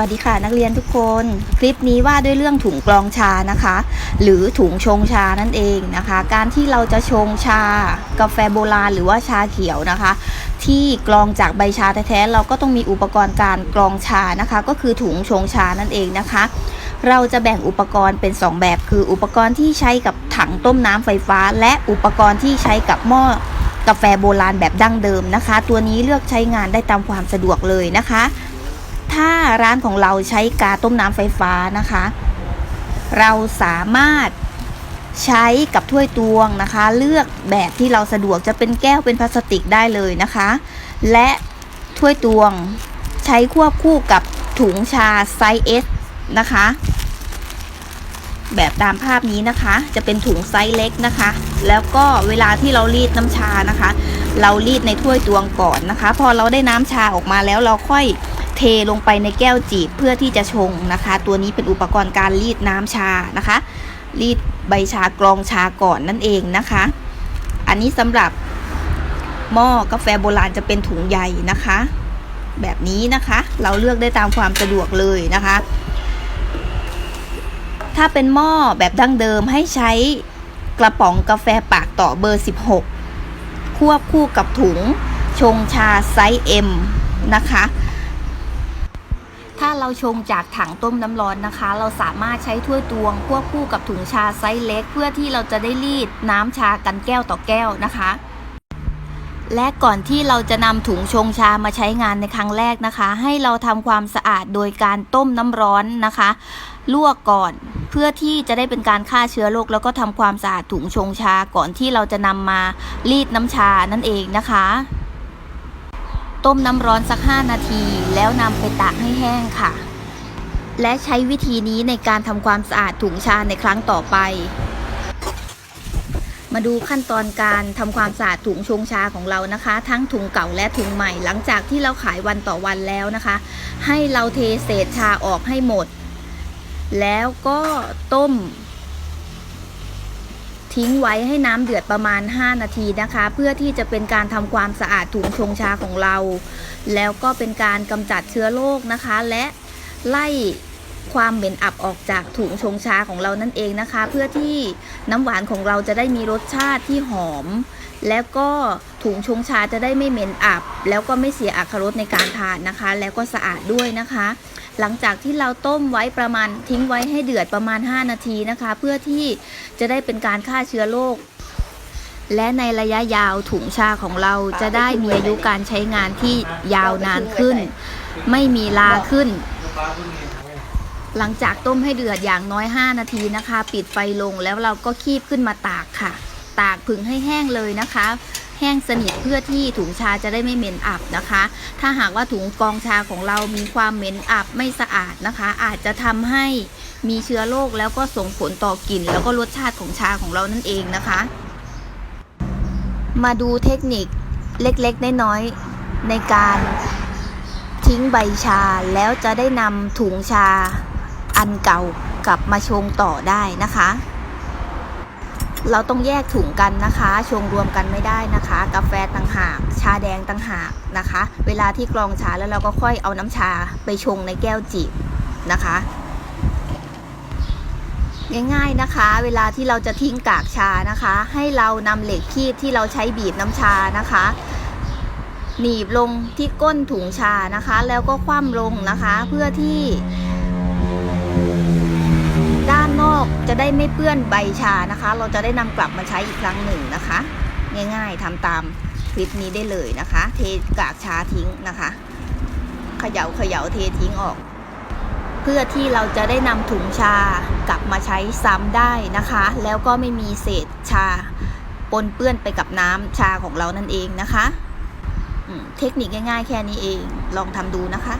วัสดีค่ะนักเรียนทุกคน คลิปนี้ว่าด้วยเรื่องถุงกรองชานะคะ หรือถุงชงชานั่นเองนะคะ การที่เราจะชงชากาแฟโบราณหรือว่าชาเขียวนะคะ ที่กรองจากใบชาแท้ๆเราก็ต้องมีอุปกรณ์การกรองชานะคะ ก็คือถุงชงชานั่นเองนะคะ เราจะแบ่งอุปกรณ์เป็น 2 แบบ คืออุปกรณ์ที่ใช้กับถังต้มน้ำไฟฟ้า และอุปกรณ์ที่ใช้กับหม้อกาแฟโบราณแบบดั้งเดิมนะคะ ตัวนี้เลือกใช้งานได้ตามความสะดวกเลยนะคะ ถ้าร้านของเราใช้กาต้มน้ำไฟฟ้านะคะ เราสามารถใช้กับถ้วยตวงนะคะ เลือกแบบที่เราสะดวกจะเป็นแก้วเป็นพลาสติกได้เลยนะคะ และถ้วยตวงใช้ควบคู่กับถุงชาไซส์ S นะคะ แบบตามภาพนี้นะคะ จะเป็นถุงไซส์เล็กนะคะ แล้วก็เวลาที่เรารีดน้ำชานะคะ เรารีดในถ้วยตวงก่อนนะคะ พอเราได้น้ำชาออกมาแล้วเราค่อย เทลงไปในแก้วจีบเพื่อที่จะชงนะคะ ตัวนี้เป็นอุปกรณ์การรีดน้ำชานะคะ รีดใบชากรองชาก่อนนั่นเองนะคะ อันนี้สำหรับหม้อกาแฟโบราณจะเป็นถุงใหญ่นะคะ แบบนี้นะคะ เราเลือกได้ตามความสะดวกเลยนะคะ ถ้าเป็นหม้อแบบดั้งเดิมให้ใช้กระป๋องกาแฟปากต่อเบอร์ 16 ควบคู่กับถุงชงชาไซส์ M นะคะ ถ้าเราชงจากถังต้มน้ำร้อนนะคะ เราสามารถใช้ถ้วยตวงควบคู่กับถุงชาไซส์เล็ก เพื่อที่เราจะได้รีดน้ำชากันแก้วต่อแก้วนะคะและก่อนที่เราจะนำถุงชงชามาใช้งานในครั้งแรกนะคะ ให้เราทำความสะอาดโดยการต้มน้ำร้อนนะคะ ลวกก่อนเพื่อที่จะได้เป็นการฆ่าเชื้อโรคแล้วก็ทำความสะอาดถุงชงชาก่อนที่เราจะนำมารีดน้ำชานั่นเองนะคะ ต้มน้ำร้อนสัก 5 นาที แล้วนำไปตากให้แห้งค่ะ และใช้วิธีนี้ในการทำความสะอาดถุงชาในครั้งต่อไป มาดูขั้นตอนการทำความสะอาดถุงชงชาของเรานะคะ ทั้งถุงเก่าและถุงใหม่ หลังจากที่เราขายวันต่อวันแล้วนะคะ ให้เราเทเศษชาออกให้หมด แล้วก็ต้ม ทิ้งไว้ให้น้ำเดือดประมาณ 5 นาทีนะคะ เพื่อที่จะเป็นการทำความสะอาดถุงชงชาของเรา แล้วก็เป็นการกำจัดเชื้อโรคนะคะ และไล่ความเหม็นอับออกจากถุงชงชาของเรานั่นเองนะคะ เพื่อที่น้ำหวานของเราจะได้มีรสชาติที่หอม แล้วก็ถุงชงชาจะได้ไม่เหม็นอับ แล้วก็ไม่เสียอรรถรสในการทานนะคะ แล้วก็สะอาดด้วยนะคะ หลังจากที่เราต้มไว้ประมาณทิ้งไว้ให้เดือดประมาณ 5 นาทีนะคะ เพื่อที่จะได้เป็นการฆ่าเชื้อโรคและในระยะยาวถุงชาของเราจะได้มีอายุการใช้งานที่ยาวนานขึ้น ไม่มีลาขึ้น หลังจากต้มให้เดือดอย่างน้อย 5 นาทีนะคะ ปิดไฟลงแล้วเราก็คีบขึ้นมาตากค่ะ ตากผึ่งให้แห้งเลยนะคะ แห้งสนิทเพื่อที่ถุงชาจะได้ไม่เหม็นอับนะคะ ถ้าหากว่าถุงกองชาของเรามีความเหม็นอับไม่สะอาดนะคะ อาจจะทำให้มีเชื้อโรคแล้วก็ส่งผลต่อกลิ่น แล้วก็รสชาติของชาของเรานั่นเองนะคะ มาดูเทคนิคเล็กๆน้อยๆในการทิ้งใบชาแล้วจะได้นำถุงชาอันเก่ากลับมาชงต่อได้นะคะ เราต้องแยกถุงกันนะคะ ชงรวมกันไม่ได้นะคะ กาแฟต่างหาก ชาแดงต่างหากนะคะ เวลาที่กรองชาแล้วเราก็ค่อยเอาน้ำชาไปชงในแก้วจีบนะคะ ง่ายๆนะคะ เวลาที่เราจะทิ้งกากชานะคะ ให้เรานำเหล็กคีบที่เราใช้บีบน้ำชานะคะหนีบลงที่ก้นถุงชานะคะ แล้วก็คว่ำลงนะคะ เพื่อที่ จะได้ไม่เปื้อนใบชานะคะ เราจะได้นำกลับมาใช้อีกครั้งหนึ่งนะคะ ง่ายๆทำตามคลิปนี้ได้เลยนะคะ เทกากชาทิ้งนะคะเขย่าเขย่าเททิ้งออก เพื่อที่เราจะได้นำถุงชากลับมาใช้ซ้ำได้นะคะ แล้วก็ไม่มีเศษชาปนเปื้อนไปกับน้ำชาของเรานั่นเองนะคะเทคนิคง่ายๆ แค่นี้เองลองทำดูนะคะ